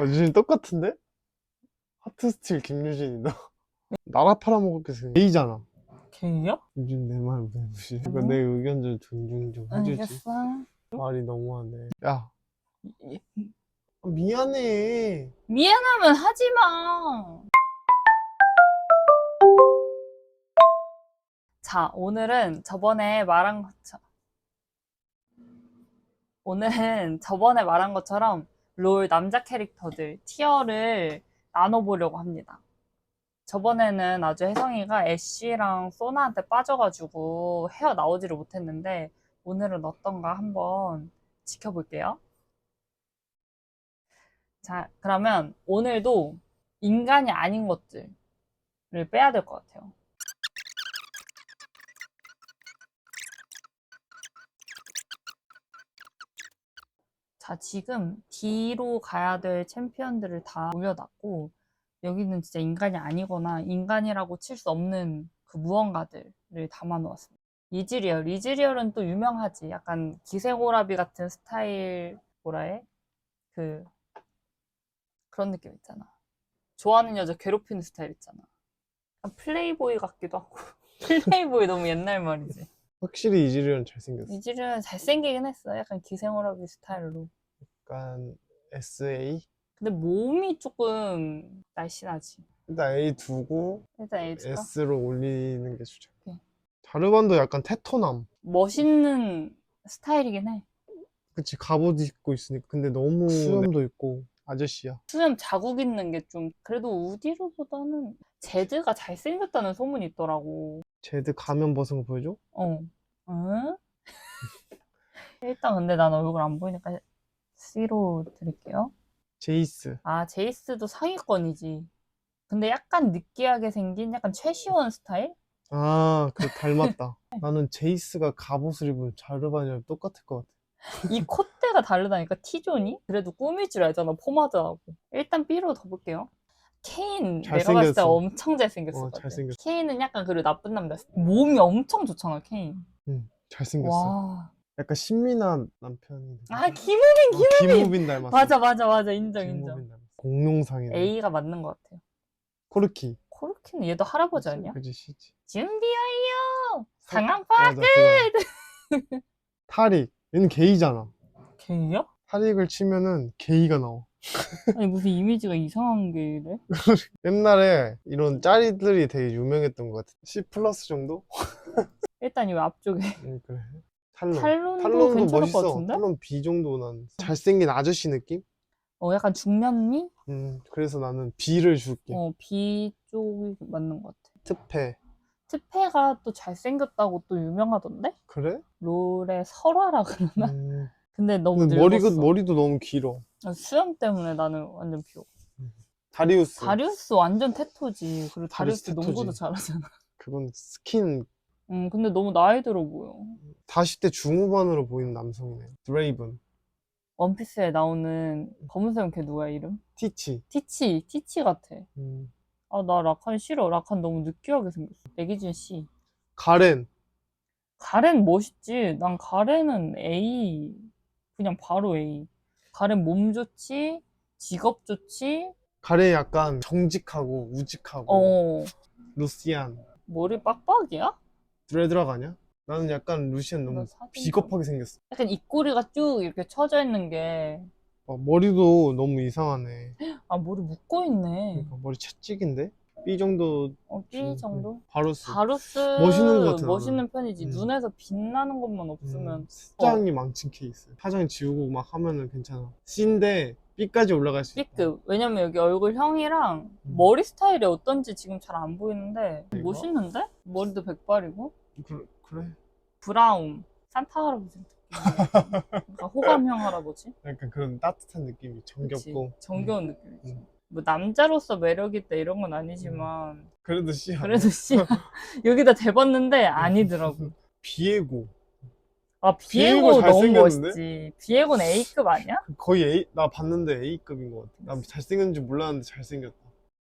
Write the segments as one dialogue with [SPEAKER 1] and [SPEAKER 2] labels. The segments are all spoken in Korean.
[SPEAKER 1] 어, 유진 똑같은데? 하트 스틸 김유진이다. 나라 팔아먹을 게 A잖아.
[SPEAKER 2] 걔야?
[SPEAKER 1] 유진 내말 왜 무시해?
[SPEAKER 2] 어?
[SPEAKER 1] 그러니까 내 의견 좀 존중 좀 해주지.
[SPEAKER 2] 알겠어.
[SPEAKER 1] 말이 너무하네. 야,
[SPEAKER 2] 이-
[SPEAKER 1] 아, 미안해.
[SPEAKER 2] 미안하면 하지 마. 자, 오늘은 저번에 말한 것처럼 오늘은 저번에 말한 것처럼 롤 남자 캐릭터들 티어를 나눠보려고 합니다. 저번에는 아주 혜성이가 애쉬랑 소나한테 빠져가지고 헤어 나오지를 못했는데 오늘은 어떤가 한번 지켜볼게요. 자, 그러면 오늘도 인간이 아닌 것들을 빼야 될 것 같아요. 자, 지금 D로 가야 될 챔피언들을 다 올려놨고, 여기는 진짜 인간이 아니거나 인간이라고 칠 수 없는 그 무언가들을 담아놓았습니다. 이즈리얼. 이즈리얼은 또 유명하지. 약간 기생오라비 같은 스타일, 뭐라 해? 그, 그런 느낌 있잖아. 좋아하는 여자 괴롭히는 스타일 있잖아. 플레이보이 같기도 하고. 플레이보이 너무 옛날 말이지.
[SPEAKER 1] 확실히 이지리언 잘생겼어.
[SPEAKER 2] 이즈리얼은 잘생기긴 했어. 약간 기생오라비 스타일로.
[SPEAKER 1] 약간 SA?
[SPEAKER 2] 근데 몸이 조금 날씬하지.
[SPEAKER 1] 일단 A 두고
[SPEAKER 2] 일단 에이즈가
[SPEAKER 1] S로 올리는 게 좋죠.
[SPEAKER 2] 오케이.
[SPEAKER 1] 자르반도 약간 테토남.
[SPEAKER 2] 멋있는 스타일이긴 해.
[SPEAKER 1] 그치, 갑옷 입고 있으니까. 근데 너무 수염도 있고, 아저씨야.
[SPEAKER 2] 수염 자국 있는 게 좀 그래도 우디르보다는 제드가 잘생겼다는 소문이 있더라고.
[SPEAKER 1] 제드 가면 벗은 거 보여줘?
[SPEAKER 2] 어. 응? 일단 근데 난 얼굴 안 보이니까 C로 드릴게요.
[SPEAKER 1] 제이스.
[SPEAKER 2] 아, 제이스도 상위권이지. 근데 약간 느끼하게 생긴 약간 최시원 스타일?
[SPEAKER 1] 아, 그 닮았다. 나는 제이스가 갑옷을 입으면 자르반이랑 똑같을 것 같아.
[SPEAKER 2] 이 콧대가 다르다니까 T존이? 그래도 꾸밀 줄 알잖아 포마드하고 일단 B로 더 볼게요 케인 내가 봤을 때
[SPEAKER 1] 잘생겼어.
[SPEAKER 2] 엄청 잘생겼을
[SPEAKER 1] 어,
[SPEAKER 2] 것 같아
[SPEAKER 1] 잘생겼어.
[SPEAKER 2] 케인은 약간 그리고 나쁜 남자 몸이 엄청 좋잖아 케인
[SPEAKER 1] 응, 잘생겼어.
[SPEAKER 2] 와.
[SPEAKER 1] 약간 신민한 남편이.
[SPEAKER 2] 아 김우
[SPEAKER 1] 어, 김우빈 닮았어.
[SPEAKER 2] 맞아 맞아 맞아 인정 인정
[SPEAKER 1] 김우빈 닮았어. 공룡상이네.
[SPEAKER 2] A가 맞는 것 같아요
[SPEAKER 1] 코르키.
[SPEAKER 2] 코르키는 얘도 할아버지 아니야?
[SPEAKER 1] 그지, 시지.
[SPEAKER 2] 준비하여
[SPEAKER 1] 사-
[SPEAKER 2] 상황
[SPEAKER 1] 맞아,
[SPEAKER 2] 파악
[SPEAKER 1] 그거. 타릭. 얘는 게이잖아.
[SPEAKER 2] 걔야?
[SPEAKER 1] 타릭을 치면은 게이가 나와.
[SPEAKER 2] 아니 무슨 이미지가 이상한 게 이래?
[SPEAKER 1] 옛날에 이런 짤들이 되게 유명했던 것 같아. C 플러스 정도?
[SPEAKER 2] 일단 이 앞쪽에
[SPEAKER 1] 응, 그래. 탈론.
[SPEAKER 2] 탈론도
[SPEAKER 1] 탈론도
[SPEAKER 2] 괜찮을
[SPEAKER 1] 멋있어.
[SPEAKER 2] 것 같은데?
[SPEAKER 1] 탈론 B 정도 난 잘생긴 아저씨 느낌?
[SPEAKER 2] 어 약간 중년미?
[SPEAKER 1] 음, 그래서 나는 B를 줄게.
[SPEAKER 2] 어, B 쪽이 맞는 것 같아.
[SPEAKER 1] 특패.
[SPEAKER 2] 트페가 또 잘생겼다고 또 유명하던데?
[SPEAKER 1] 그래?
[SPEAKER 2] 롤의 설화라 그러나?
[SPEAKER 1] 음,
[SPEAKER 2] 근데 너무
[SPEAKER 1] 근데
[SPEAKER 2] 늙었어.
[SPEAKER 1] 머리가, 머리도 너무 길어.
[SPEAKER 2] 아, 수염 때문에 나는 완전 비워.
[SPEAKER 1] 다리우스.
[SPEAKER 2] 다리우스 완전 테토지. 그리고
[SPEAKER 1] 다리우스
[SPEAKER 2] 다리우스 농구도. 잘하잖아.
[SPEAKER 1] 그건 스킨
[SPEAKER 2] 음, 근데 너무 나이 들어 보여.
[SPEAKER 1] 40대 중후반으로 보이는 남성이네. 드레이븐.
[SPEAKER 2] 원피스에 나오는 검은색 걔 누구야, 이름?
[SPEAKER 1] 티치.
[SPEAKER 2] 티치, 티치 같아.
[SPEAKER 1] 음,
[SPEAKER 2] 아, 나 라칸 싫어. 라칸 너무 느끼하게 생겼어. 백이준 씨.
[SPEAKER 1] 가렌.
[SPEAKER 2] 가렌 멋있지. 난 가렌은 A. 그냥 바로 A. 가렌 몸 좋지, 직업 좋지,
[SPEAKER 1] 가렌 약간 정직하고 우직하고.
[SPEAKER 2] 어,
[SPEAKER 1] 루시안.
[SPEAKER 2] 머리 빡빡이야?
[SPEAKER 1] 드레드락 아니야? 나는 약간 루시안 너무
[SPEAKER 2] 사진
[SPEAKER 1] 비겁하게 생겼어.
[SPEAKER 2] 약간 입꼬리가 쭉 이렇게 쳐져 있는 게,
[SPEAKER 1] 어, 머리도 너무 이상하네.
[SPEAKER 2] 아, 머리 묶어 있네.
[SPEAKER 1] 그러니까 머리 채찍인데? B 정도
[SPEAKER 2] 어, B 정도?
[SPEAKER 1] 바루스.
[SPEAKER 2] 바루스
[SPEAKER 1] 멋있는 것 같아,
[SPEAKER 2] 멋있는. 편이지.
[SPEAKER 1] 음.
[SPEAKER 2] 눈에서 빛나는 것만 없으면.
[SPEAKER 1] 음, 사장이 망친 케이스. 사장 지우고 막 하면은 괜찮아. C인데 B까지 올라갈 수 있다.
[SPEAKER 2] B급. 왜냐면 여기 얼굴형이랑
[SPEAKER 1] 음.
[SPEAKER 2] 머리 스타일이 어떤지 지금 잘 안 보이는데,
[SPEAKER 1] 이거?
[SPEAKER 2] 멋있는데? 머리도 백발이고.
[SPEAKER 1] 그, 그래.
[SPEAKER 2] 브라운. 산타 할아버지 느낌. 그러니까 호감형 할아버지.
[SPEAKER 1] 약간 그런 따뜻한 느낌이 정겹고.
[SPEAKER 2] 정겨운 느낌이지.
[SPEAKER 1] 음.
[SPEAKER 2] 뭐 남자로서 매력 있다 이런 건 아니지만
[SPEAKER 1] 그래도 C.
[SPEAKER 2] 그래도 씨 여기다 대봤는데 아니더라고.
[SPEAKER 1] 비에고.
[SPEAKER 2] 아
[SPEAKER 1] 비에고
[SPEAKER 2] 비에고 너무
[SPEAKER 1] 잘생겼는데?
[SPEAKER 2] 멋있지. 비에고는 A급 아니야?
[SPEAKER 1] 거의 A, 나 봤는데 A급인 것 같아. 난 잘생겼는지 몰랐는데 잘생겼다.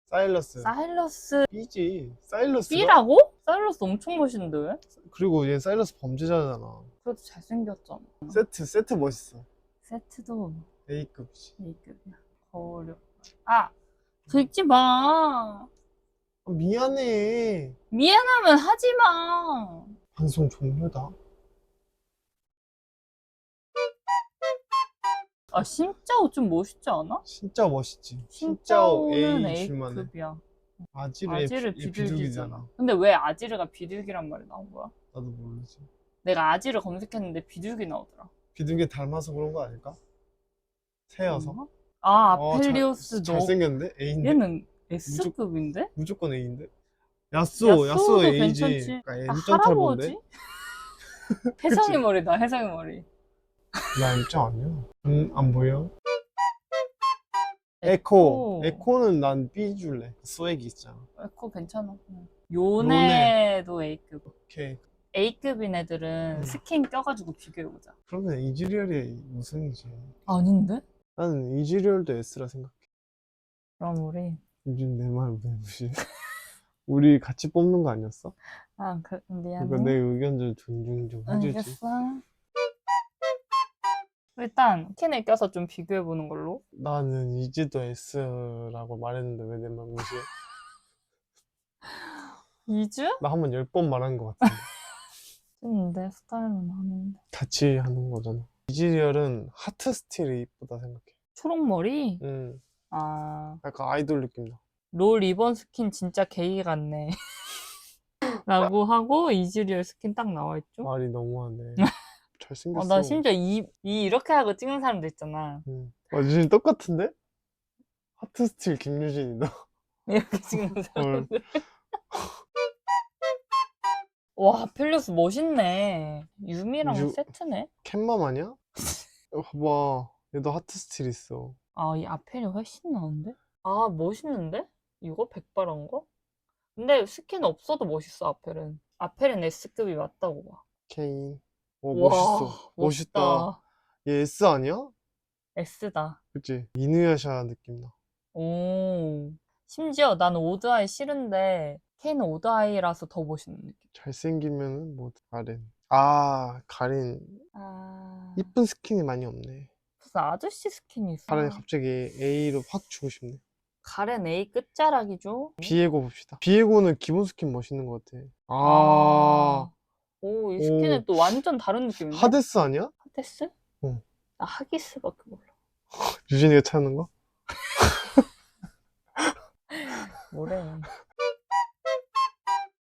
[SPEAKER 1] 사일러스.
[SPEAKER 2] 사일러스
[SPEAKER 1] B지. 사일러스가?
[SPEAKER 2] B라고? 사일러스 엄청 멋있는데 왜?
[SPEAKER 1] 그리고 얘 사일러스 범죄자잖아.
[SPEAKER 2] 그래도 잘생겼잖아.
[SPEAKER 1] 세트, 세트 멋있어.
[SPEAKER 2] 세트도
[SPEAKER 1] A급이지.
[SPEAKER 2] A급이야. 버려. 아, 긁지 마.
[SPEAKER 1] 아, 미안해.
[SPEAKER 2] 미안하면 하지 마.
[SPEAKER 1] 방송 종료다.
[SPEAKER 2] 아, 신짜오 좀 멋있지 않아?
[SPEAKER 1] 진짜 멋있지.
[SPEAKER 2] 신짜오는
[SPEAKER 1] A 줄만해.
[SPEAKER 2] A급이야.
[SPEAKER 1] 아지르
[SPEAKER 2] 아지르 비둘기잖아. 근데 왜 아지르가 비둘기란 말이 나온 거야?
[SPEAKER 1] 나도 모르지.
[SPEAKER 2] 내가 아지르 검색했는데 비둘기 나오더라.
[SPEAKER 1] 비둘기 닮아서 그런 거 아닐까? 새여서.
[SPEAKER 2] 그런가? 아,
[SPEAKER 1] 어,
[SPEAKER 2] 아펠리오스
[SPEAKER 1] 잘,
[SPEAKER 2] 너.
[SPEAKER 1] 잘생겼는데? A인데?
[SPEAKER 2] 얘는 S급인데?
[SPEAKER 1] 무조건 A인데? 야쏘, 야쏘 A지.
[SPEAKER 2] 괜찮지.
[SPEAKER 1] 그러니까
[SPEAKER 2] 아? 할아버지? 해성이 머리다, 해성이 머리.
[SPEAKER 1] 나 M점 아니야. 음, 안 보여? 에코. 에코 는 난 B 줄래. 스웩이 있잖아.
[SPEAKER 2] 에코 괜찮아. 응. 요네도 A급.
[SPEAKER 1] 오케이.
[SPEAKER 2] A급인 애들은
[SPEAKER 1] 음.
[SPEAKER 2] 스킨 껴가지고 비교해보자.
[SPEAKER 1] 그러면 이즈리얼이 우승이지.
[SPEAKER 2] 아닌데?
[SPEAKER 1] 나는 이즈리얼도 S라 생각해.
[SPEAKER 2] 그럼 우리.
[SPEAKER 1] 요즘 내말 왜 무시해? 우리 같이 뽑는 거 아니었어?
[SPEAKER 2] 아, 그, 미안해.
[SPEAKER 1] 그러니까 내 의견 좀 존중 좀 해주지.
[SPEAKER 2] 알겠어. 일단 스킨을 껴서 좀 비교해 보는 걸로.
[SPEAKER 1] 나는 이즈도 S라고 말했는데 왜내말 무시해?
[SPEAKER 2] 2주?
[SPEAKER 1] 나 한 번 열 번 말한 것 같은데.
[SPEAKER 2] 했는데 스타일은 아닌데.
[SPEAKER 1] 같이 하는 거잖아. 이즈리얼은 하트 스틸이 이쁘다 생각해.
[SPEAKER 2] 초록머리?
[SPEAKER 1] 응.
[SPEAKER 2] 아,
[SPEAKER 1] 약간 아이돌 느낌 나.
[SPEAKER 2] 롤 리본 스킨 진짜 게이 같네. 라고 하고 이즈리얼 스킨 딱 나와 있죠?
[SPEAKER 1] 말이 너무하네.
[SPEAKER 2] 아,
[SPEAKER 1] 잘생겼어.
[SPEAKER 2] 나 심지어 이, 이 이렇게 하고 찍는 사람도 있잖아.
[SPEAKER 1] 응. 와, 유진 똑같은데? 하트 스틸 김유진이다.
[SPEAKER 2] 이렇게 찍는
[SPEAKER 1] 헐.
[SPEAKER 2] 사람들. 와, 펠리오스 멋있네. 유미랑
[SPEAKER 1] 유-
[SPEAKER 2] 세트네?
[SPEAKER 1] 캔맘 아니야? 어, 봐봐. 얘도 하트 스틸 있어.
[SPEAKER 2] 아, 이 아펠이 훨씬 나은데? 아, 멋있는데? 이거 백발한 거? 근데 스킨 없어도 멋있어, 아펠은. 아펠은 S급이 맞다고 봐.
[SPEAKER 1] 케인. 오,
[SPEAKER 2] 와,
[SPEAKER 1] 멋있어. 멋있다. 얘 S 아니야?
[SPEAKER 2] S다.
[SPEAKER 1] 그치? 이누야샤 느낌 나.
[SPEAKER 2] 오. 심지어 나는 오드아이 싫은데, K는 오드아이라서 더 멋있는 느낌.
[SPEAKER 1] 잘생기면은 뭐, 가린. 아, 가린.
[SPEAKER 2] 아.
[SPEAKER 1] 이쁜 스킨이 많이 없네.
[SPEAKER 2] 무슨 아저씨 스킨이 있어.
[SPEAKER 1] 가렌 갑자기 A로 확 주고 싶네.
[SPEAKER 2] 가렌 A 끝자락이죠?
[SPEAKER 1] 비에고 봅시다. 비에고는 기본 스킨 멋있는 것 같아. 아,
[SPEAKER 2] 오, 이 스킨은
[SPEAKER 1] 오.
[SPEAKER 2] 또 완전 다른 느낌인데?
[SPEAKER 1] 하데스 아니야?
[SPEAKER 2] 하데스?
[SPEAKER 1] 응.
[SPEAKER 2] 나 하기스밖에 몰라.
[SPEAKER 1] 유진이가 찾는 거?
[SPEAKER 2] 뭐래.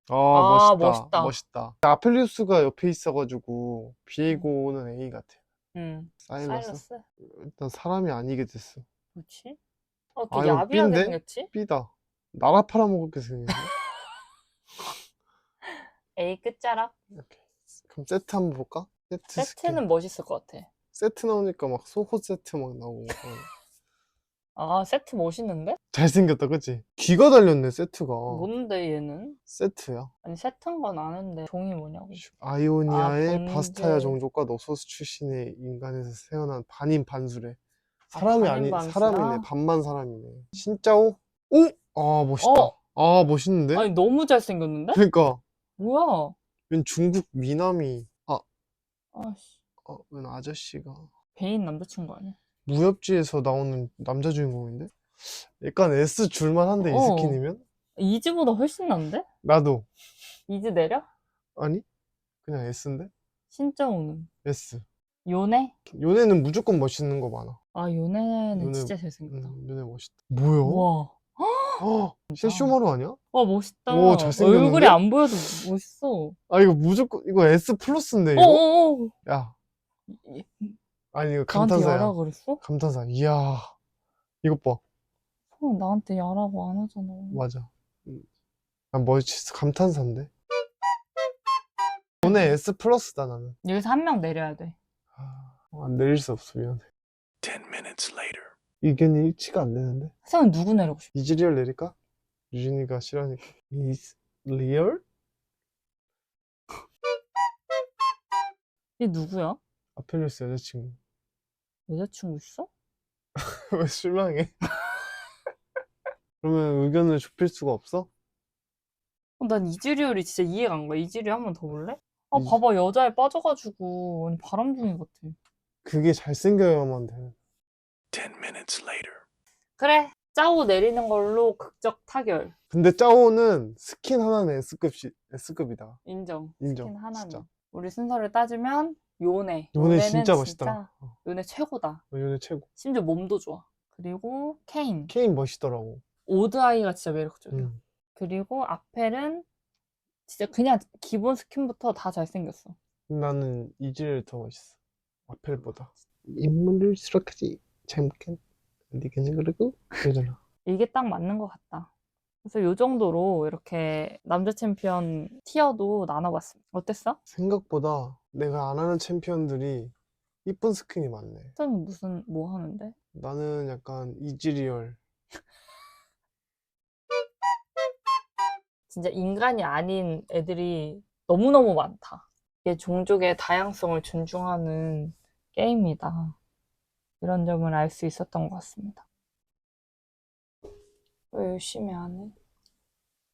[SPEAKER 1] 아,
[SPEAKER 2] 아,
[SPEAKER 1] 멋있다.
[SPEAKER 2] 멋있다.
[SPEAKER 1] 멋있다. 아펠리우스가 옆에 있어가지고 비에고는 A 같아.
[SPEAKER 2] 응.
[SPEAKER 1] 사일러스?
[SPEAKER 2] 사이러스?
[SPEAKER 1] 일단 사람이 아니게 됐어.
[SPEAKER 2] 뭐지? 어,
[SPEAKER 1] 아,
[SPEAKER 2] 그
[SPEAKER 1] 이거
[SPEAKER 2] 야비하게
[SPEAKER 1] B인데?
[SPEAKER 2] 생겼지?
[SPEAKER 1] B다. 나라 팔아먹을 게 생겼네.
[SPEAKER 2] A 끝자락?
[SPEAKER 1] 이렇게. 그럼 세트 한번 볼까? 세트 스킨.
[SPEAKER 2] 세트는 멋있을 것 같아.
[SPEAKER 1] 세트 나오니까 막 소호 세트 막 나오고.
[SPEAKER 2] 아, 세트 멋있는데?
[SPEAKER 1] 잘생겼다, 그치? 귀가 달렸네, 세트가.
[SPEAKER 2] 뭔데, 얘는?
[SPEAKER 1] 세트야.
[SPEAKER 2] 아니, 세트인 건 아는데, 종이 뭐냐고.
[SPEAKER 1] 아이오니아의
[SPEAKER 2] 아, 번개.
[SPEAKER 1] 바스타야 종족과 노소스 출신의 인간에서 태어난 반인 반수래. 사람이
[SPEAKER 2] 아, 반인 반수야?
[SPEAKER 1] 사람이네. 반만 사람이네. 진짜오? 오? 아, 멋있다.
[SPEAKER 2] 어?
[SPEAKER 1] 아, 멋있는데?
[SPEAKER 2] 아니, 너무 잘생겼는데?
[SPEAKER 1] 그러니까,
[SPEAKER 2] 뭐야?
[SPEAKER 1] 웬 중국 미남이, 아,
[SPEAKER 2] 아씨.
[SPEAKER 1] 어, 웬 아저씨가.
[SPEAKER 2] 베인 남자친구 아니야?
[SPEAKER 1] 무협지에서 나오는 남자 주인공인데? 약간 S 줄만 한데, 이
[SPEAKER 2] 어.
[SPEAKER 1] 스킨이면?
[SPEAKER 2] 이즈보다 훨씬 난데?
[SPEAKER 1] 나도.
[SPEAKER 2] 이즈 내려?
[SPEAKER 1] 아니? 그냥 S인데?
[SPEAKER 2] 신짜오는?
[SPEAKER 1] S.
[SPEAKER 2] 요네?
[SPEAKER 1] 요네는 무조건 멋있는 거 많아.
[SPEAKER 2] 아, 요네는
[SPEAKER 1] 요네-
[SPEAKER 2] 진짜 잘생겼다.
[SPEAKER 1] 음, 요네 멋있다. 뭐야?
[SPEAKER 2] 우 와.
[SPEAKER 1] 어, 셰쇼마루 아니야?
[SPEAKER 2] 와, 멋있다.
[SPEAKER 1] 오, 잘생겼는데?
[SPEAKER 2] 얼굴이 안 보여도 멋있어.
[SPEAKER 1] 아, 이거 무조건, 이거 S 플러스인데, 이거?
[SPEAKER 2] 어어어.
[SPEAKER 1] 야, 아니, 이거
[SPEAKER 2] 나한테
[SPEAKER 1] 감탄사야.
[SPEAKER 2] 야라 그랬어?
[SPEAKER 1] 감탄사. 이야, 이것 봐.
[SPEAKER 2] 형 나한테 야라고 안 하잖아.
[SPEAKER 1] 맞아. 음. 난 멋있어. 감탄사인데? 오늘 S 플러스다, 나는.
[SPEAKER 2] 여기서 한 명 내려야 돼.
[SPEAKER 1] 아, 안 내릴 수 없어, 미안해.
[SPEAKER 3] Ten minutes later.
[SPEAKER 1] 의견이 일치가 안 되는데
[SPEAKER 2] 세훈 누구 내리고 싶어?
[SPEAKER 1] 이즈 리얼 내릴까? 유진이가 싫어하니까 이즈
[SPEAKER 2] 리얼? 이 누구야?
[SPEAKER 1] 아펠리스 여자친구
[SPEAKER 2] 여자친구 있어?
[SPEAKER 1] 왜 실망해? 그러면 의견을 좁힐 수가 없어?
[SPEAKER 2] 어, 난 이즈리얼이 진짜 이해가 안 가. 이즈리얼 한 번 더 볼래? 아
[SPEAKER 1] 이...
[SPEAKER 2] 봐봐 여자에 빠져가지고 바람둥이 같아.
[SPEAKER 1] 그게 잘생겨야만
[SPEAKER 3] 되는 10 minutes later.
[SPEAKER 2] 그래 짜오 내리는 걸로 극적 타결
[SPEAKER 1] 근데 짜오는 스킨 하나는 S급 시, S급이다.
[SPEAKER 2] 인정.
[SPEAKER 1] 인정.
[SPEAKER 2] 스킨 하나는
[SPEAKER 1] 진짜.
[SPEAKER 2] 우리 순서를 따지면 요네
[SPEAKER 1] 요네 진짜 멋있다. 어,
[SPEAKER 2] 요네 최고다 어,
[SPEAKER 1] 요네 최고.
[SPEAKER 2] 심지어 몸도 좋아 그리고 케인
[SPEAKER 1] 케인 멋있더라고.
[SPEAKER 2] 오드아이가 진짜 매력적이야
[SPEAKER 1] 음.
[SPEAKER 2] 그리고 아펠은 진짜 그냥 기본 스킨부터 다 잘생겼어
[SPEAKER 1] 나는 이즈를 더 멋있어. 아펠보다. 인물을 수락하지. 잘못한 네가 그러고 그러잖아.
[SPEAKER 2] 이게 딱 맞는 것 같다. 그래서 요 정도로 이렇게 남자 챔피언 티어도 나눠봤습니다. 어땠어?
[SPEAKER 1] 생각보다 내가 안 하는 챔피언들이 이쁜 스킨이 많네.
[SPEAKER 2] 선 무슨 뭐 하는데?
[SPEAKER 1] 나는 약간 이지리얼.
[SPEAKER 2] 진짜 인간이 아닌 애들이 너무너무 많다. 이게 종족의 다양성을 존중하는 게임이다. 이런 점을 알 수 있었던 것 같습니다. 왜 열심히 안 해?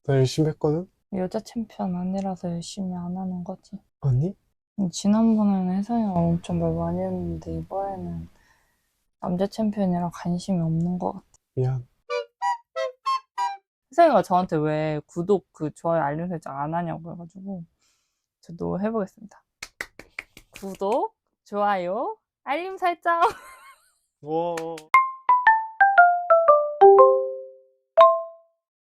[SPEAKER 1] 나 열심히 했거든?
[SPEAKER 2] 여자 챔피언 아니라서 열심히 안 하는 거지.
[SPEAKER 1] 아니?
[SPEAKER 2] 지난번에는 혜성이가 엄청 말 많이 했는데 이번에는 남자 챔피언이라 관심이 없는 것 같아.
[SPEAKER 1] 미안.
[SPEAKER 2] 혜성이가 저한테 왜 구독 그 좋아요 알림 설정 안 하냐고 해가지고 저도 해보겠습니다. 구독, 좋아요, 알림 설정.
[SPEAKER 1] 와.